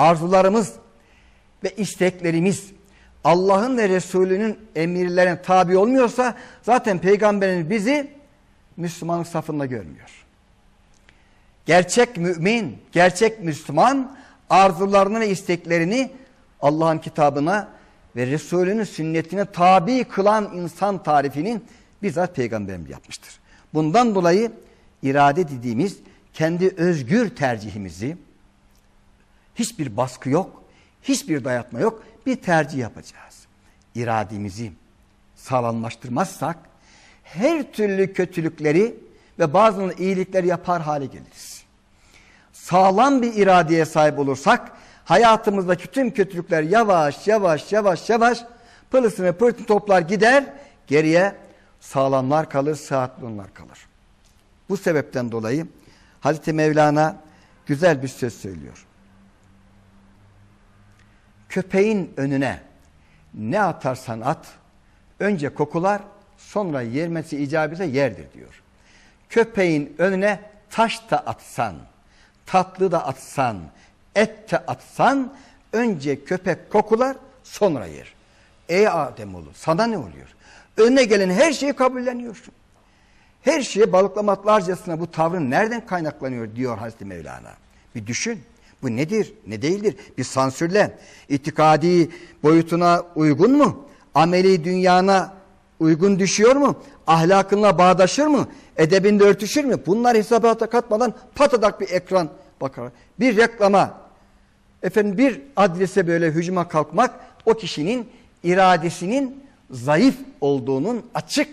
arzularımız ve isteklerimiz Allah'ın ve Resulünün emirlerine tabi olmuyorsa zaten peygamberimiz bizi Müslümanlık safında görmüyor. Gerçek mümin, gerçek Müslüman arzularını ve isteklerini Allah'ın kitabına ve Resulünün sünnetine tabi kılan insan tarifinin bizzat peygamberimiz yapmıştır. Bundan dolayı irade dediğimiz kendi özgür tercihimizi hiçbir baskı yok, hiçbir dayatma yok, bir tercih yapacağız. İrademizi sağlamlaştırmazsak her türlü kötülükleri ve bazı iyilikleri yapar hale geliriz. Sağlam bir iradeye sahip olursak hayatımızdaki tüm kötülükler yavaş yavaş yavaş yavaş pılısını pırtını toplar gider geriye sağlamlar kalır sıhhatli onlar kalır. Bu sebepten dolayı Hazreti Mevlana güzel bir söz söylüyor. Köpeğin önüne ne atarsan at önce kokular sonra yermesi icabıyla yerdir diyor. Köpeğin önüne taş da atsan, tatlı da atsan, et de atsan önce köpek kokular sonra yer. Ey Ademoğlu sana ne oluyor? Önüne gelen her şeyi kabulleniyorsun. Her şeye balıklamatlarcasına bu tavrın nereden kaynaklanıyor diyor Hazreti Mevlana. Bir düşün. Bu nedir? Ne değildir? Bir sansürle. İtikadi boyutuna uygun mu? Ameli dünyana uygun düşüyor mu? Ahlakınla bağdaşır mı? Edebinde örtüşür mü? Bunlar hesabata katmadan patadak bir ekran bakar. Bir reklama, efendim bir adrese böyle hücuma kalkmak o kişinin iradesinin zayıf olduğunun açık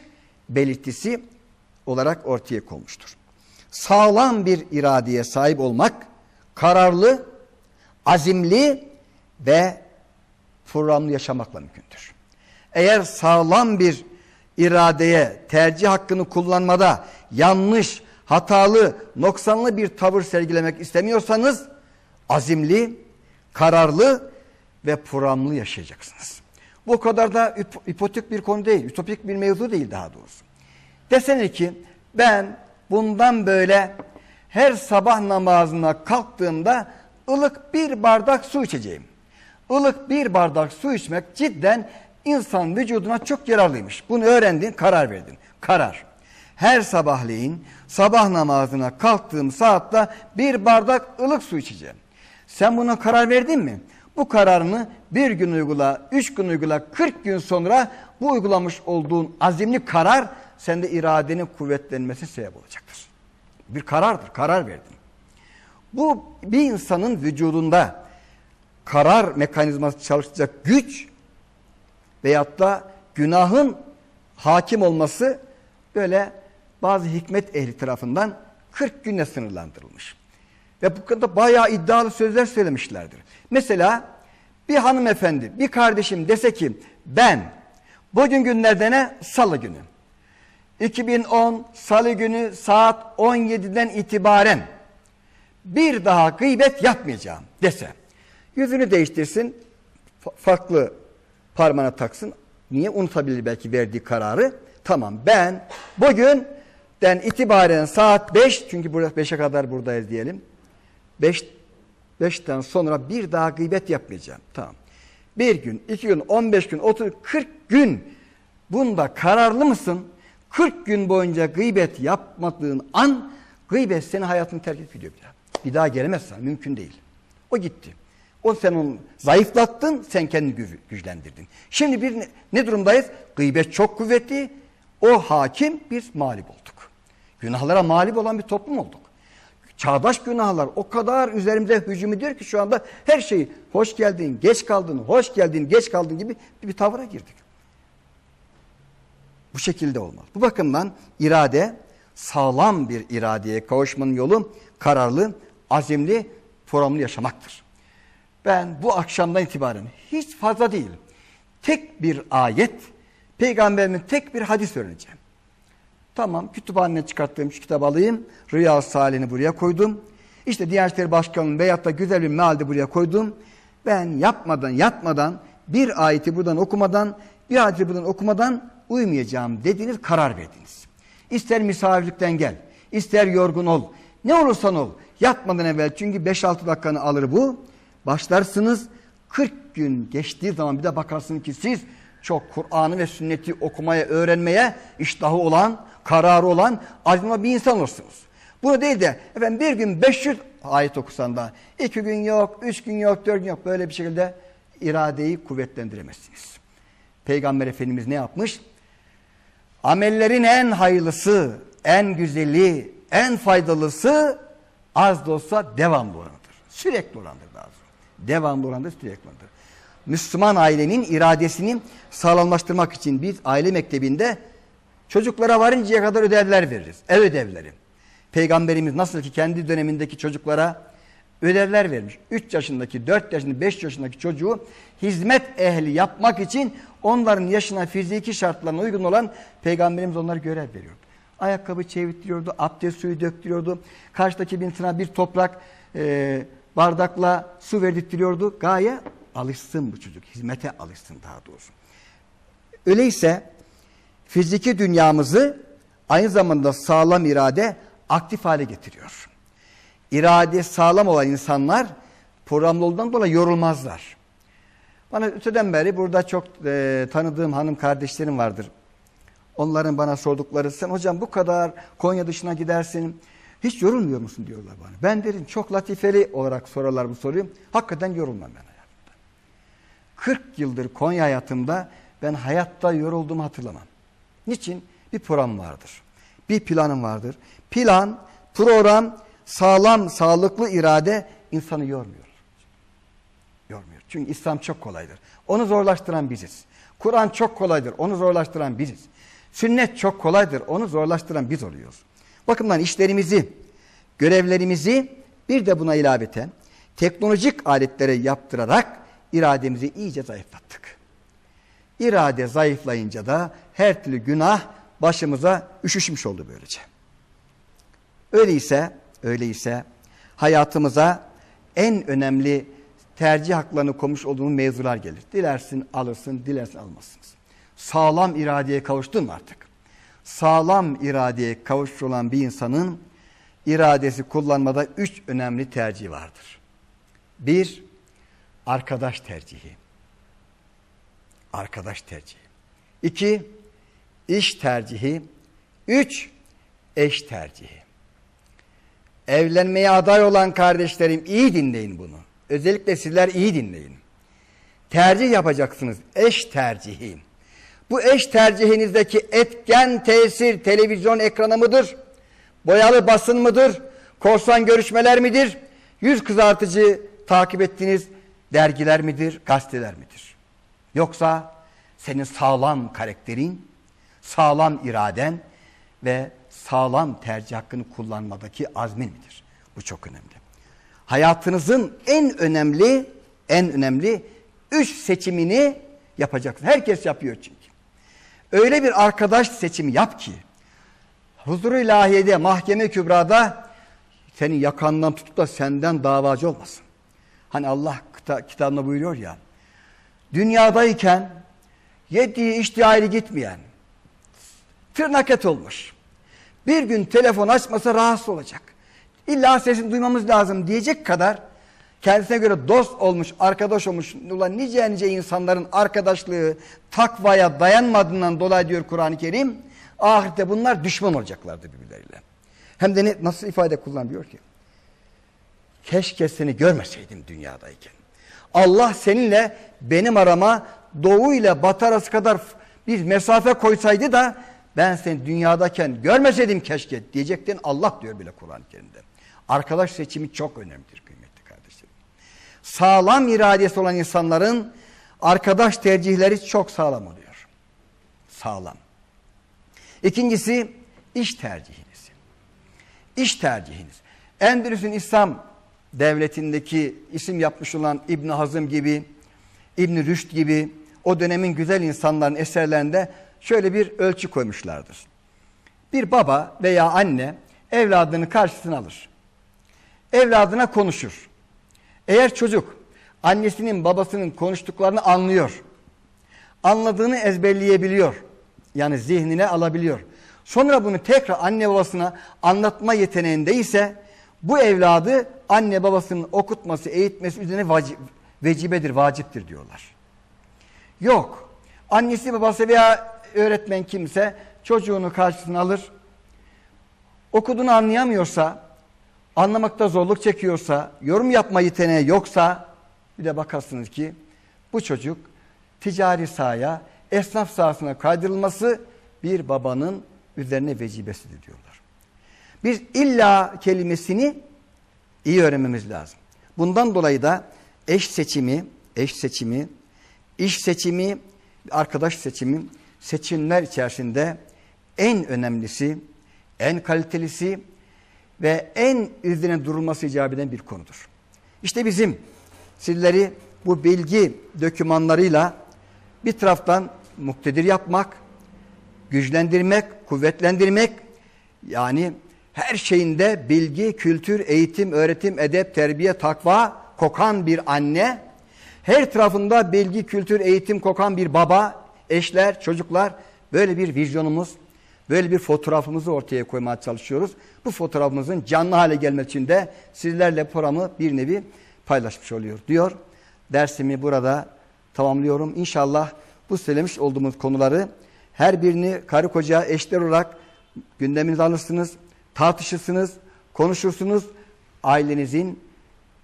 belirtisi olarak ortaya konmuştur. Sağlam bir iradeye sahip olmak kararlı, azimli ve programlı yaşamakla mümkündür. Eğer sağlam bir iradeye tercih hakkını kullanmada yanlış, hatalı, noksanlı bir tavır sergilemek istemiyorsanız azimli, kararlı ve programlı yaşayacaksınız. Bu kadar da ipotik bir konu değil, ütopik bir mevzu değil daha doğrusu. Desene ki ben bundan böyle her sabah namazına kalktığımda ılık bir bardak su içeceğim. Ilık bir bardak su içmek cidden insan vücuduna çok yararlıymış. Bunu öğrendin, karar verdin. Karar. Her sabahleyin sabah namazına kalktığım saatte bir bardak ılık su içeceğim. Sen buna karar verdin mi? Bu kararını bir gün uygula, üç gün uygula, kırk gün sonra bu uygulamış olduğun azimli karar sende iradenin kuvvetlenmesi sebep olacaktır. Bir karardır, karar verdin. Bu bir insanın vücudunda karar mekanizması çalışacak güç veyahut da günahın hakim olması böyle bazı hikmet ehli tarafından 40 güne sınırlandırılmış. Ve bu konuda bayağı iddialı sözler söylemişlerdir. Mesela bir hanımefendi, bir kardeşim dese ki ben bugün günlerde ne? Salı günü. 2010 Salı günü saat 17'den itibaren bir daha gıybet yapmayacağım dese. Yüzünü değiştirsin, farklı parmağına taksın. Niye unutabilir belki verdiği kararı? Tamam ben bugünden itibaren saat 5 çünkü burada 5'e kadar buradayız diyelim. 5 5'ten sonra bir daha gıybet yapmayacağım. Tamam. Bir gün, iki gün, 15 gün, 30, 40 gün bunda kararlı mısın? 40 gün boyunca gıybet yapmadığın an gıybet senin hayatını terk edip gidiyor bir daha. Bir daha gelemezsen mümkün değil. O gitti. O sen onu zayıflattın, sen kendini güçlendirdin. Şimdi bir ne, ne durumdayız? Gıybet çok kuvvetli. O hakim, biz mağlup olduk. Günahlara mağlup olan bir toplum olduk. Çağdaş günahlar o kadar üzerimize hücum ediyor ki şu anda her şeyi hoş geldin, geç kaldın, hoş geldin, geç kaldın gibi bir tavıra girdik. Bu şekilde olmaz. Bu bakımdan irade sağlam bir iradeye kavuşmanın yolu kararlı, azimli, programlı yaşamaktır. Ben bu akşamdan itibaren hiç fazla değil, tek bir ayet, peygamberimin tek bir hadis öğreneceğim. Tamam kütüphaneden çıkarttığım şu kitabı alayım, Rüya Salih'ini buraya koydum. İşte Diyanet İşleri Başkanı'nın veyahut da güzel bir mealde buraya koydum. Ben yapmadan, yatmadan, bir ayeti buradan okumadan, bir ayeti buradan okumadan uyumayacağım dediniz, karar verdiniz. İster misafirlikten gel, ister yorgun ol, ne olursan ol, yatmadan evvel çünkü 5-6 dakikanı alır bu. Başlarsınız 40 gün geçtiği zaman bir de bakarsınız ki siz çok Kur'an'ı ve sünneti okumaya, öğrenmeye iştahı olan, kararı olan azimli bir insan olursunuz. Bunu değil de efendim bir gün 500 ayet okusan da iki gün yok, üç gün yok, dört gün yok böyle bir şekilde iradeyi kuvvetlendiremezsiniz. Peygamber Efendimiz ne yapmış? Amellerin en hayırlısı, en güzeli, en faydalısı az da olsa devamlı olanıdır. Sürekli olandır doğrusu. Devamlı olandır, sürekli olandır. Müslüman ailenin iradesini sağlamlaştırmak için biz aile mektebinde çocuklara varıncaya kadar ödevler veririz. Ev ödevleri. Peygamberimiz nasıl ki kendi dönemindeki çocuklara ödevler vermiş. 3 yaşındaki, 4 yaşındaki, 5 yaşındaki çocuğu hizmet ehli yapmak için onların yaşına fiziki şartlarına uygun olan Peygamberimiz onlara görev veriyordu. Ayakkabı çevirtiriyordu, abdest suyu döktürüyordu. Karşıdaki tına bir toprak e, bardakla su verdirtiyordu. Gaye alışsın bu çocuk, hizmete alışsın daha doğrusu. Öyleyse fiziki dünyamızı aynı zamanda sağlam irade aktif hale getiriyor. İrade sağlam olan insanlar programlı olduğundan dolayı yorulmazlar. Bana öteden beri burada çok e, tanıdığım hanım kardeşlerim vardır. Onların bana sordukları sen hocam bu kadar Konya dışına gidersin hiç yorulmuyor musun diyorlar bana. Ben derim çok latifeli olarak sorarlar bu soruyu. Hakikaten yorulmam ben hayatımda. 40 yıldır Konya hayatımda ben hayatta yorulduğumu hatırlamam. Niçin? Bir program vardır. Bir planım vardır. Plan, program, sağlam, sağlıklı irade insanı yormuyor. Yormuyor. Çünkü İslam çok kolaydır. Onu zorlaştıran biziz. Kur'an çok kolaydır. Onu zorlaştıran biziz. Sünnet çok kolaydır. Onu zorlaştıran biz oluyoruz. Bakımdan işlerimizi, görevlerimizi bir de buna ilaveten teknolojik aletlere yaptırarak irademizi iyice zayıflattık. İrade zayıflayınca da her türlü günah başımıza üşüşmüş oldu böylece. Öyleyse, öyleyse hayatımıza en önemli tercih haklarını koymuş olduğumuz mevzular gelir. Dilersin alırsın, dilersin almazsınız. Sağlam iradeye kavuştun mu artık? Sağlam iradeye kavuşmuş olan bir insanın iradesi kullanmada üç önemli tercih vardır. Bir, arkadaş tercihi. Arkadaş tercihi. İki, iş tercihi. Üç, eş tercihi. Evlenmeye aday olan kardeşlerim iyi dinleyin bunu. Özellikle sizler iyi dinleyin. Tercih yapacaksınız. Eş tercihi. Bu eş tercihinizdeki etken tesir televizyon ekranı mıdır? Boyalı basın mıdır? Korsan görüşmeler midir? Yüz kızartıcı takip ettiğiniz dergiler midir? Gazeteler midir? Yoksa senin sağlam karakterin, sağlam iraden ve sağlam tercih hakkını kullanmadaki azmin midir? Bu çok önemli. Hayatınızın en önemli, en önemli üç seçimini yapacaksın. Herkes yapıyor çünkü. Öyle bir arkadaş seçimi yap ki huzuru ilahiyede, mahkeme kübrada senin yakandan tutup da senden davacı olmasın. Hani Allah kitabında buyuruyor ya dünyadayken yediği içtiği gitmeyen tırnak olmuş. Bir gün telefon açmasa rahatsız olacak. İlla sesini duymamız lazım diyecek kadar kendisine göre dost olmuş, arkadaş olmuş. Ulan nice nice insanların arkadaşlığı takvaya dayanmadığından dolayı diyor Kur'an-ı Kerim. Ahirette bunlar düşman olacaklardı birbirleriyle. Hem de ne, nasıl ifade kullanıyor ki? Keşke seni görmeseydim dünyadayken. Allah seninle benim arama doğu ile batı kadar bir mesafe koysaydı da ben seni dünyadayken görmeseydim keşke diyecektin Allah diyor bile Kur'an-ı Kerim'de. Arkadaş seçimi çok önemlidir kıymetli kardeşlerim. Sağlam iradesi olan insanların arkadaş tercihleri çok sağlam oluyor. Sağlam. İkincisi iş tercihiniz. İş tercihiniz. Endülüs'ün İslam devletindeki isim yapmış olan İbn Hazım gibi, İbn Rüşd gibi o dönemin güzel insanların eserlerinde şöyle bir ölçü koymuşlardır. Bir baba veya anne evladını karşısına alır. Evladına konuşur. Eğer çocuk annesinin babasının konuştuklarını anlıyor. Anladığını ezberleyebiliyor. Yani zihnine alabiliyor. Sonra bunu tekrar anne babasına anlatma yeteneğinde ise bu evladı anne babasının okutması, eğitmesi üzerine vaci- vecibedir, vaciptir diyorlar. Yok. Annesi babası veya öğretmen kimse çocuğunu karşısına alır. Okuduğunu anlayamıyorsa, anlamakta zorluk çekiyorsa, yorum yapma yeteneği yoksa bir de bakarsınız ki bu çocuk ticari sahaya, esnaf sahasına kaydırılması bir babanın üzerine vecibesidir diyorlar. Biz illa kelimesini iyi öğrenmemiz lazım. Bundan dolayı da eş seçimi, eş seçimi, iş seçimi, arkadaş seçimi seçimler içerisinde en önemlisi, en kalitelisi ve en üzerine durulması icap eden bir konudur. İşte bizim sizleri bu bilgi dokümanlarıyla bir taraftan muktedir yapmak, güçlendirmek, kuvvetlendirmek yani her şeyinde bilgi, kültür, eğitim, öğretim, edep, terbiye, takva kokan bir anne, her tarafında bilgi, kültür, eğitim kokan bir baba, eşler, çocuklar böyle bir vizyonumuz, böyle bir fotoğrafımızı ortaya koymaya çalışıyoruz. Bu fotoğrafımızın canlı hale gelmesi için de sizlerle programı bir nevi paylaşmış oluyor diyor. Dersimi burada tamamlıyorum. İnşallah bu söylemiş olduğumuz konuları her birini karı koca eşler olarak gündeminize alırsınız, tartışırsınız, konuşursunuz. Ailenizin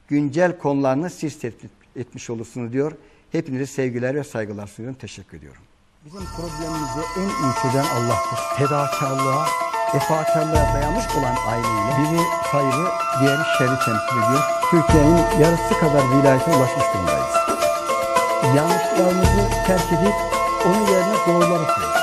güncel konularını siz tespit etmiş olursunuz diyor. Hepinize sevgiler ve saygılar sunuyorum. Teşekkür ediyorum. Bizim problemimizi en iyi çözen Allah'tır. Fedakarlığa, efakarlığa dayanmış olan aileyle biri hayırı, diğeri şerri temsil ediyor. Türkiye'nin yarısı kadar vilayete ulaşmış durumdayız. Yanlışlarımızı terk edip onun yerine doğruları koyuyoruz.